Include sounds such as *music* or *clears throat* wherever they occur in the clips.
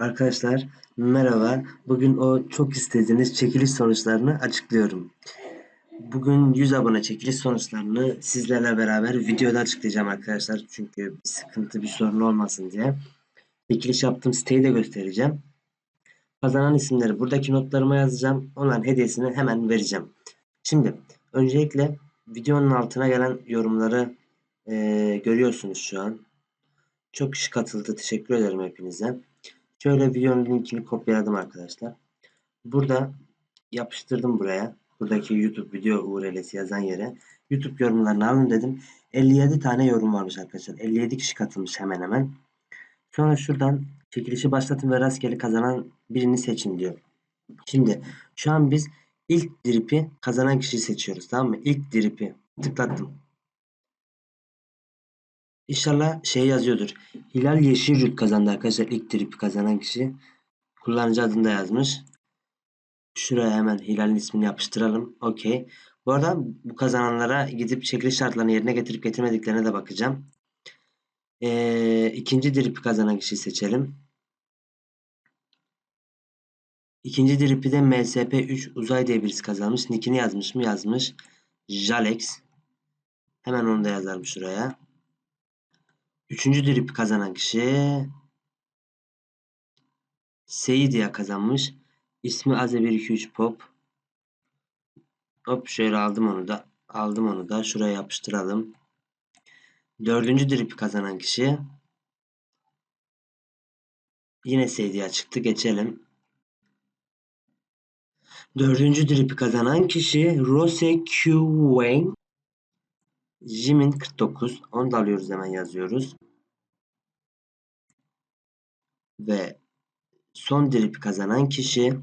Arkadaşlar merhaba. Bugün o çok istediğiniz çekiliş sonuçlarını açıklıyorum. Bugün 100 abone çekiliş sonuçlarını sizlerle beraber videoda açıklayacağım arkadaşlar. Çünkü bir sıkıntı bir sorun olmasın diye. Çekiliş yaptığım siteyi de göstereceğim. Kazanan isimleri buradaki notlarıma yazacağım. Onların hediyesini hemen vereceğim. Şimdi öncelikle videonun altına gelen yorumları e, görüyorsunuz şu an. Çok kişi katıldı. Teşekkür ederim hepinize. Şöyle videonun linkini kopyaladım arkadaşlar. Burada yapıştırdım buraya. Buradaki YouTube video URL'si yazan yere. YouTube yorumlarını alın dedim. 57 tane yorum varmış arkadaşlar. 57 kişi katılmış hemen hemen. Sonra şuradan çekilişi başlatın ve rastgele kazanan birini seçin diyor. Şimdi şu an biz ilk dripi kazanan kişiyi seçiyoruz. Tamam mı? İlk dripi tıklattım. İnşallah şey yazıyordur. Hilal Yeşilyurt kazandı arkadaşlar. İlk trip kazanan kişi. Kullanıcı adını da yazmış. Şuraya hemen Hilal'in ismini yapıştıralım. Okey. Bu arada bu kazananlara gidip çekiliş şartlarını yerine getirip getirmediklerine de bakacağım. Ee, ikinci drip kazanan kişiyi seçelim. İkinci dripi de MSP3 Uzay diye birisi kazanmış. Nickini yazmış mı? Yazmış. Jalex. Hemen onu da yazarım şuraya. Üçüncü drip kazanan kişi Seydiya kazanmış. İsmi Aze123 Pop. Hop şöyle aldım onu da. Aldım onu da. Şuraya yapıştıralım. Dördüncü drip kazanan kişi yine Seydiya çıktı. Geçelim. Dördüncü drip kazanan kişi Rose Q. Wayne. Jimin 49. Onu da alıyoruz hemen yazıyoruz. Ve son drip kazanan kişi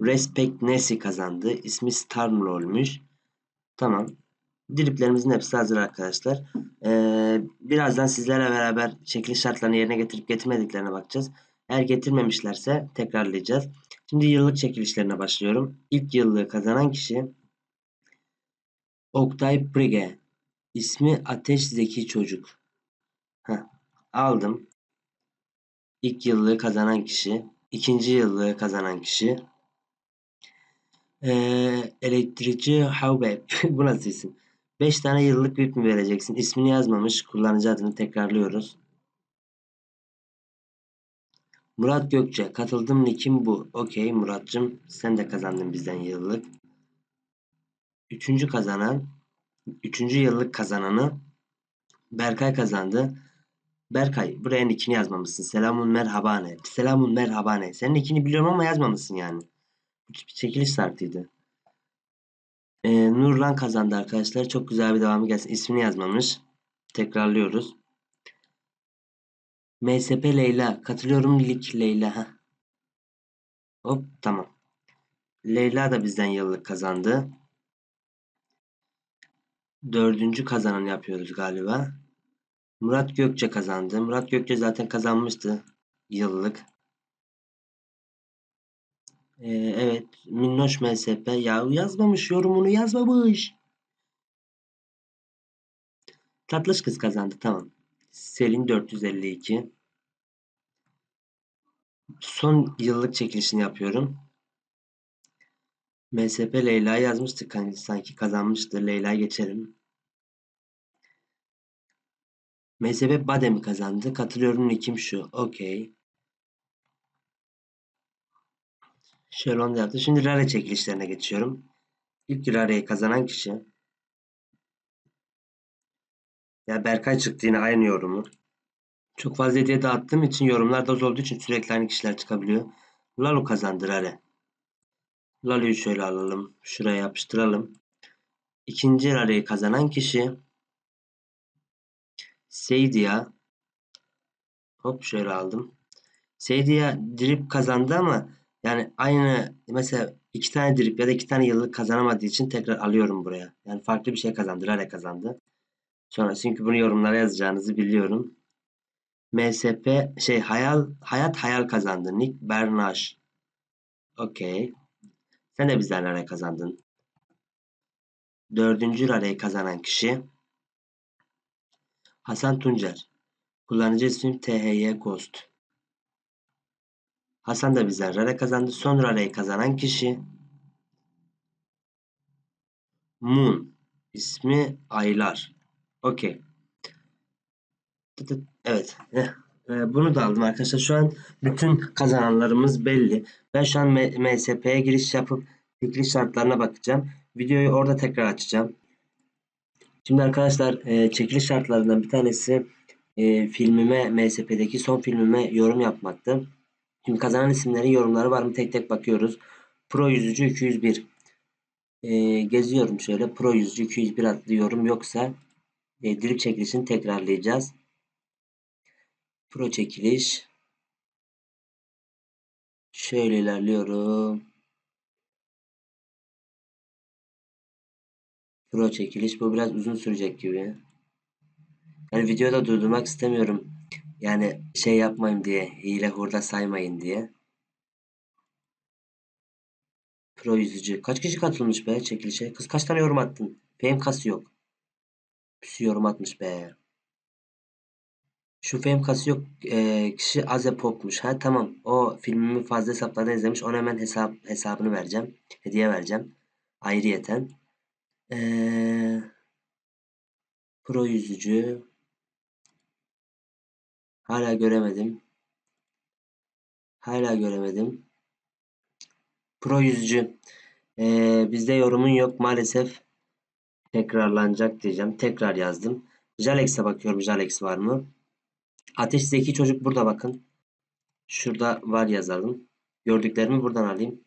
Respect Nessie kazandı. İsmi Starmlol'muş. Tamam. Driplerimizin hepsi hazır arkadaşlar. Ee, birazdan sizlerle beraber çekiliş şartlarını yerine getirip getirmediklerine bakacağız. Eğer getirmemişlerse tekrarlayacağız. Şimdi yıllık çekilişlerine başlıyorum. İlk yıllığı kazanan kişi Oktay Prige. İsmi Ateş Zeki Çocuk. Heh, aldım. İlk yıllığı kazanan kişi. ikinci yıllığı kazanan kişi. Ee, elektrikçi Havbeb. *laughs* Bu nasıl isim? 5 tane yıllık VIP mi vereceksin? İsmini yazmamış. Kullanıcı adını tekrarlıyoruz. Murat Gökçe. Katıldım nickim bu. Okey Murat'cığım. Sen de kazandın bizden yıllık. Üçüncü kazanan. Üçüncü yıllık kazananı Berkay kazandı. Berkay buraya nickini yazmamışsın. Selamun merhabane. Selamun merhabane. Senin nickini biliyorum ama yazmamışsın yani. Bir çekiliş şartıydı. Ee, Nurlan kazandı arkadaşlar. Çok güzel bir devamı gelsin. İsmini yazmamış. Tekrarlıyoruz. MSP Leyla. Katılıyorum Lik Leyla. Hop tamam. Leyla da bizden yıllık kazandı. Dördüncü kazanan yapıyoruz galiba. Murat Gökçe kazandı. Murat Gökçe zaten kazanmıştı yıllık. Ee, evet. Minnoş MSP. Ya yazmamış yorumunu yazmamış. Tatlış kız kazandı. Tamam. Selin 452. Son yıllık çekilişini yapıyorum. MSP Leyla yazmıştık. Hani sanki kazanmıştı. Leyla geçelim. MSP Badem kazandı. Katılıyorum nikim şu. Okey. Şöyle onu yaptı. Şimdi Rare çekilişlerine geçiyorum. İlk Rare'yi kazanan kişi. Ya Berkay çıktı yine aynı yorumu. Çok fazla hediye dağıttığım için yorumlar da az olduğu için sürekli aynı kişiler çıkabiliyor. Lalo kazandı Rare. Lalo'yu şöyle alalım. Şuraya yapıştıralım. İkinci Rare'yi kazanan kişi Seydia. Hop şöyle aldım. Seydia drip kazandı ama yani aynı mesela iki tane drip ya da iki tane yıllık kazanamadığı için tekrar alıyorum buraya. Yani farklı bir şey kazandı. Rare kazandı. Sonra çünkü bunu yorumlara yazacağınızı biliyorum. MSP şey hayal hayat hayal kazandı. Nick Bernaş. Okey. Sen de bizden Rare kazandın. Dördüncü Rare'yi kazanan kişi Hasan Tuncer. Kullanıcı ismim THY Ghost. Hasan da bizden rare kazandı. Son rareyi kazanan kişi Moon. İsmi Aylar. Okey. Evet. Ee, Bunu da aldım arkadaşlar. Şu an bütün kazananlarımız belli. Ben şu an MSP'ye giriş yapıp çekiliş şartlarına bakacağım. Videoyu orada tekrar açacağım. Şimdi arkadaşlar e, çekiliş şartlarından bir tanesi e, filmime MSP'deki son filmime yorum yapmaktı. Şimdi kazanan isimlerin yorumları var mı tek tek bakıyoruz. Pro yüzücü 201. E, geziyorum şöyle. Pro yüzücü 201 adlı yorum yoksa e, drip çekilişini tekrarlayacağız. Pro çekiliş. Şöyle ilerliyorum. Pro çekiliş. Bu biraz uzun sürecek gibi. Yani videoda durdurmak istemiyorum. Yani şey yapmayın diye. Hile hurda saymayın diye. Pro yüzücü. Kaç kişi katılmış be çekilişe? Kız kaç tane yorum attın? Fame kası yok. Püsü yorum atmış be. Şu fame kası yok e, kişi Aze Pop'muş. Ha tamam. O filmimi fazla hesaplardan izlemiş. Ona hemen hesap hesabını vereceğim. Hediye vereceğim. Ayrıyeten. Ee, pro yüzücü. Hala göremedim. Hala göremedim. Pro yüzücü. Ee, bizde yorumun yok maalesef. Tekrarlanacak diyeceğim. Tekrar yazdım. Jalex'e bakıyorum. Jalex var mı? Ateş Zeki çocuk burada bakın. Şurada var yazalım. Gördüklerimi buradan alayım.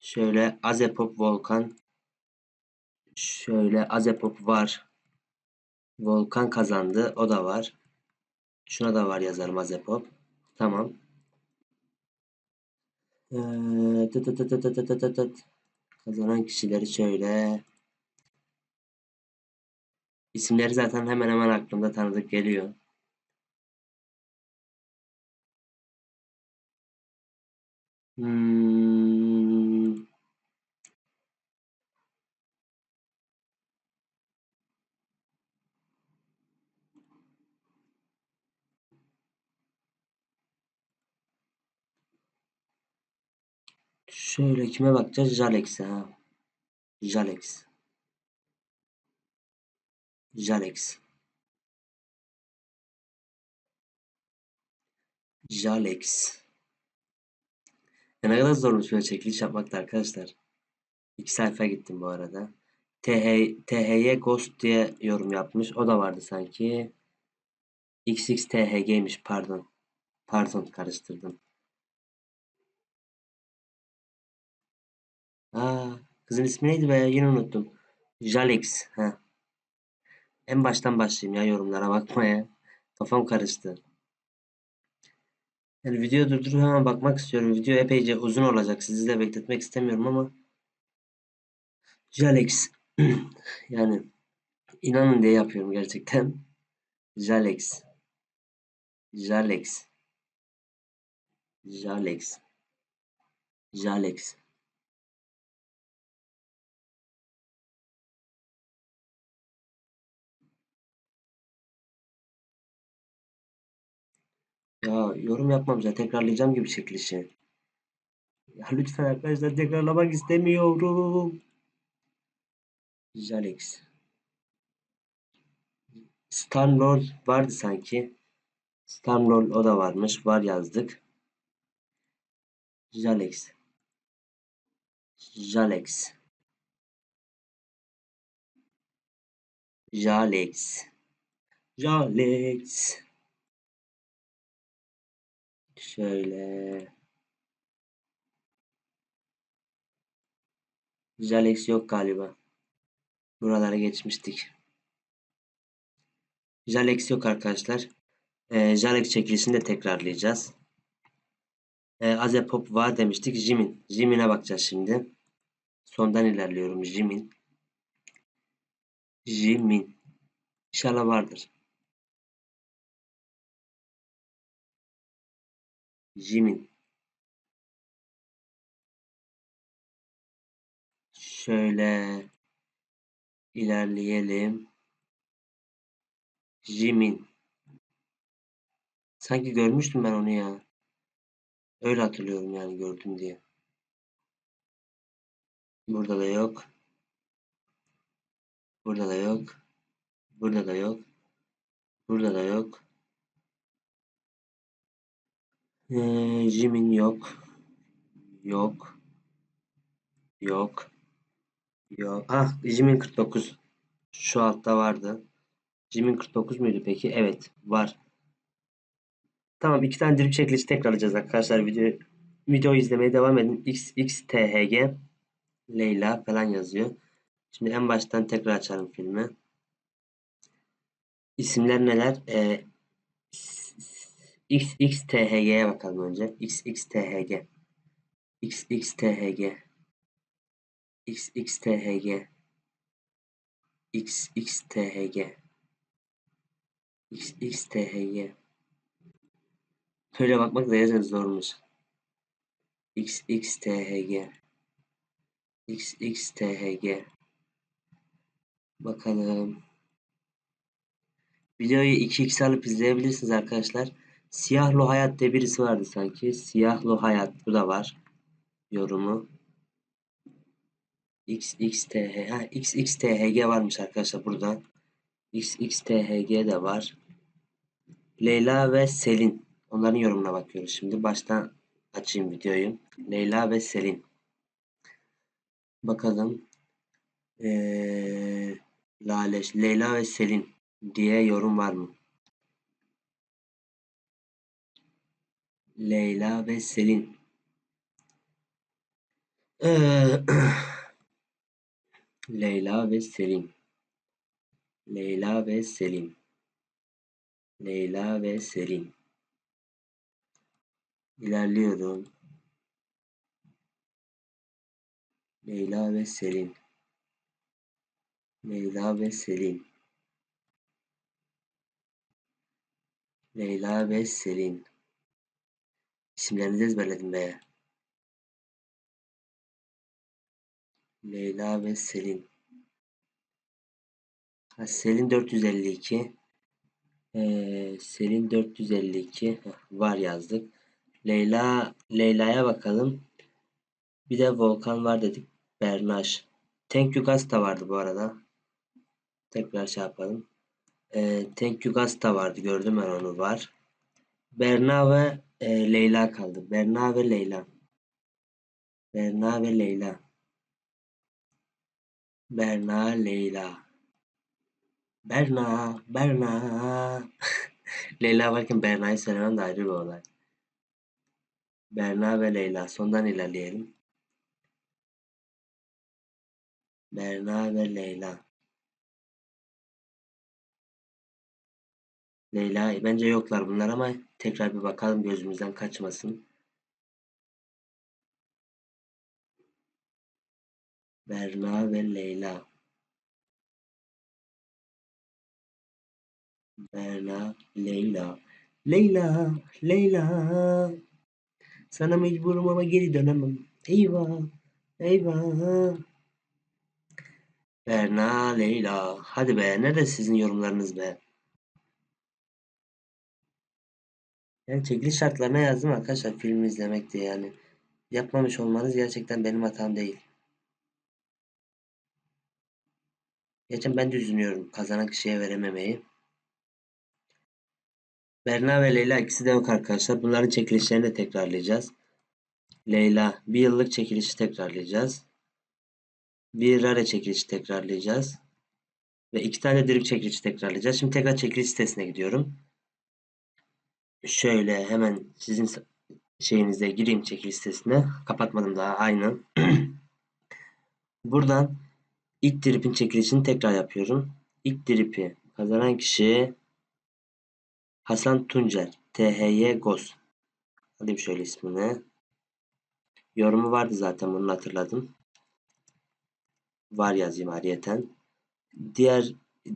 Şöyle Azepop Volkan. Şöyle Azepop var. Volkan kazandı. O da var. Şuna da var yazarım Azepop. Tamam. Ee, tı tı tı tı tı tı tı tı. Kazanan kişileri şöyle. İsimleri zaten hemen hemen aklımda tanıdık geliyor. Hmm. Şöyle kime bakacağız? Jalex'e ha. Jalex. Jalex. Jalex. Ne kadar zormuş böyle çekiliş yapmakta arkadaşlar. İki sayfa gittim bu arada. TH, THY Ghost diye yorum yapmış. O da vardı sanki. XXTHG'ymiş pardon. Pardon karıştırdım. Aa, kızın ismi neydi be? Yine unuttum. Jalex. Ha. En baştan başlayayım ya yorumlara bakmaya. Kafam karıştı. Yani video durdurup hemen bakmak istiyorum. Video epeyce uzun olacak. Sizi de bekletmek istemiyorum ama Jalex. *clears throat* yani inanın diye yapıyorum gerçekten. Jalex. Jalex. Jalex. Jalex. Ya yorum yapmamıza tekrarlayacağım gibi çekilişi. Ya lütfen arkadaşlar tekrarlamak istemiyorum. Jalex. Star-Lord vardı sanki. Star-Lord o da varmış. Var yazdık. Jalex. Jalex. Jalex. Jalex. Şöyle. Jalex yok galiba. Buralara geçmiştik. Jalex yok arkadaşlar. Ee, Jalex çekilişini de tekrarlayacağız. Ee, Azepop var demiştik. Jimin. Jimin'e bakacağız şimdi. Sondan ilerliyorum. Jimin. Jimin. İnşallah vardır. Jimin. Şöyle ilerleyelim. Jimin. Sanki görmüştüm ben onu ya. Öyle hatırlıyorum yani gördüm diye. Burada da yok. Burada da yok. Burada da yok. Burada da yok. Ee, Jimin yok. Yok. Yok. Yok. Ah Jimin 49. Şu altta vardı. Jimin 49 muydu peki? Evet var. Tamam iki tane drip çekiliş tekrar alacağız arkadaşlar. Video, video izlemeye devam edin. XXTHG Leyla falan yazıyor. Şimdi en baştan tekrar açalım filmi. İsimler neler? Ee, XXTHG'ye bakalım önce. XXTHG. XXTHG. XXTHG. XXTHG. XXTHG. Böyle bakmak da zaten zormuş. XXTHG. XXTHG. Bakalım. Videoyu 2x alıp izleyebilirsiniz arkadaşlar. Siyahlı Hayat diye birisi vardı sanki. Siyahlı Hayat. Bu da var. Yorumu. XXTH. Ha, XXTHG varmış arkadaşlar burada. XXTHG de var. Leyla ve Selin. Onların yorumuna bakıyoruz şimdi. Baştan açayım videoyu. Leyla ve Selin. Bakalım. Ee, Laleş, Leyla ve Selin diye yorum var mı? Leyla ve Selin. Ee, *clears throat* Leyla ve Selin. Leyla ve Selin. Leyla ve Selin. İlerliyorum. Leyla ve Selin. Leyla ve Selin. Leyla ve Selin. İsimlerinizi ezberledim be. Leyla ve Selin. Ha, Selin 452. Ee, Selin 452. Heh, var yazdık. Leyla Leyla'ya bakalım. Bir de Volkan var dedik. Bernaş. Thank you Gas da vardı bu arada. Tekrar şey yapalım. E, Thank you Gas da vardı. Gördüm ben onu var. Berna ve e, Leyla kaldı. Berna ve Leyla. Berna ve Leyla. Berna, Leyla. Berna, Berna. *laughs* Leyla varken Berna'yı söylemem de ayrı bir olay. Berna ve Leyla. Sondan ilerleyelim. Berna ve Leyla. Leyla bence yoklar bunlar ama tekrar bir bakalım gözümüzden kaçmasın. Berna ve Leyla. Berna, Leyla. Leyla, Leyla. Sana mecburum ama geri dönemem. Eyvah, eyvah. Berna, Leyla. Hadi be, nerede sizin yorumlarınız be? Yani çekiliş şartlarına yazdım arkadaşlar film izlemek diye yani. Yapmamış olmanız gerçekten benim hatam değil. Geçen ben de üzülüyorum kazanan kişiye verememeyi. Berna ve Leyla ikisi de yok arkadaşlar. Bunların çekilişlerini de tekrarlayacağız. Leyla bir yıllık çekilişi tekrarlayacağız. Bir rare çekilişi tekrarlayacağız. Ve iki tane drip çekilişi tekrarlayacağız. Şimdi tekrar çekiliş sitesine gidiyorum. Şöyle hemen sizin şeyinize gireyim çekiliş sitesine. Kapatmadım daha aynı. *clears throat* Buradan ilk drip'in çekilişini tekrar yapıyorum. İlk drip'i kazanan kişi Hasan Tuncer THY Goz. Alayım şöyle ismini. Yorumu vardı zaten bunu hatırladım. Var yazayım ariyeten. Diğer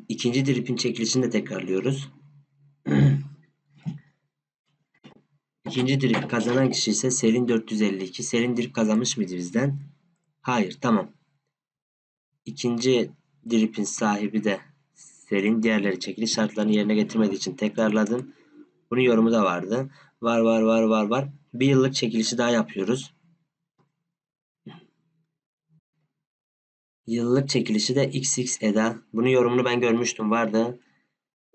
ikinci drip'in çekilişini de tekrarlıyoruz. *clears throat* İkinci drip kazanan kişi ise Selin 452. Selin drip kazanmış mıydı bizden? Hayır tamam. İkinci drip'in sahibi de Selin. Diğerleri çekiliş şartlarını yerine getirmediği için tekrarladım. Bunun yorumu da vardı. Var var var var var. Bir yıllık çekilişi daha yapıyoruz. Yıllık çekilişi de XX Eda. Bunun yorumunu ben görmüştüm vardı.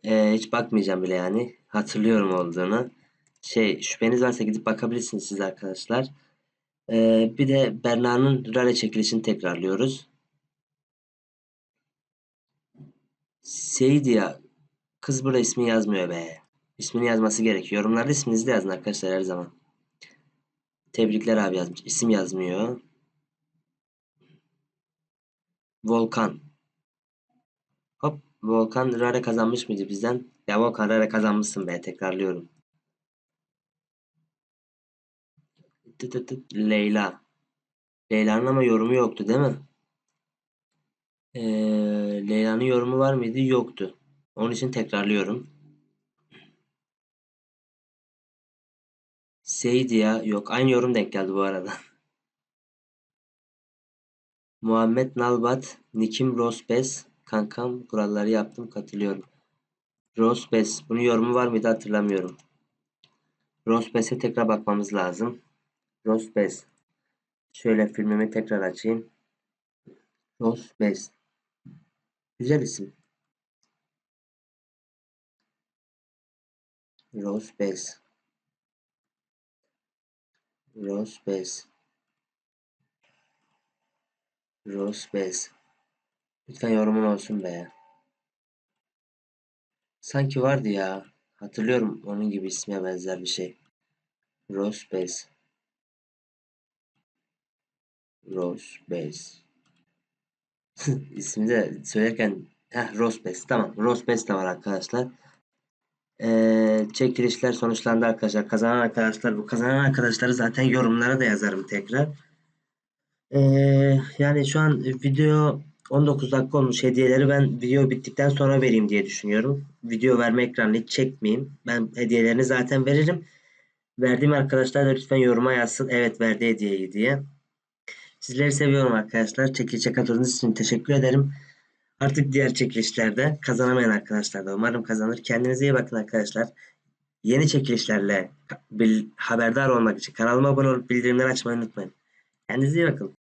Ee, hiç bakmayacağım bile yani. Hatırlıyorum olduğunu. Şey şüpheniz varsa gidip bakabilirsiniz siz arkadaşlar. Ee, bir de Berna'nın Rare çekilişini tekrarlıyoruz. Seydia. Kız burada ismi yazmıyor be. İsmini yazması gerekiyor. Yorumlarda isminizi de yazın arkadaşlar her zaman. Tebrikler abi yazmış. İsim yazmıyor. Volkan. Hop. Volkan Rare kazanmış mıydı bizden? Ya Volkan Rare kazanmışsın be. Tekrarlıyorum. Tıt tıt tıt. Leyla. Leyla'nın ama yorumu yoktu değil mi? Ee, Leyla'nın yorumu var mıydı? Yoktu. Onun için tekrarlıyorum. Seydia yok. Aynı yorum denk geldi bu arada. *laughs* Muhammed Nalbat, Nikim Rosbes, kankam kuralları yaptım katılıyorum. Rosbes, bunun yorumu var mıydı hatırlamıyorum. Rosbes'e tekrar bakmamız lazım. Rosbes. Şöyle filmimi tekrar açayım. Rosbes. Güzel isim. Rosbes. Rosbes. Rosbes. Lütfen yorumun olsun be. Sanki vardı ya. Hatırlıyorum onun gibi isme benzer bir şey. Rosbes. Rosbes. *laughs* İsmi de söylerken Heh, Rosbes. Tamam. Rosbes de var arkadaşlar. Ee, çekilişler sonuçlandı arkadaşlar. Kazanan arkadaşlar bu. Kazanan arkadaşları zaten yorumlara da yazarım tekrar. Ee, yani şu an video 19 dakika olmuş. Hediyeleri ben video bittikten sonra vereyim diye düşünüyorum. Video verme ekranını hiç çekmeyeyim. Ben hediyelerini zaten veririm. Verdiğim arkadaşlar da lütfen yoruma yazsın. Evet verdi hediyeyi diye. Sizleri seviyorum arkadaşlar. Çekilişe katıldığınız için teşekkür ederim. Artık diğer çekilişlerde kazanamayan arkadaşlar da umarım kazanır. Kendinize iyi bakın arkadaşlar. Yeni çekilişlerle haberdar olmak için kanalıma abone olup bildirimleri açmayı unutmayın. Kendinize iyi bakın.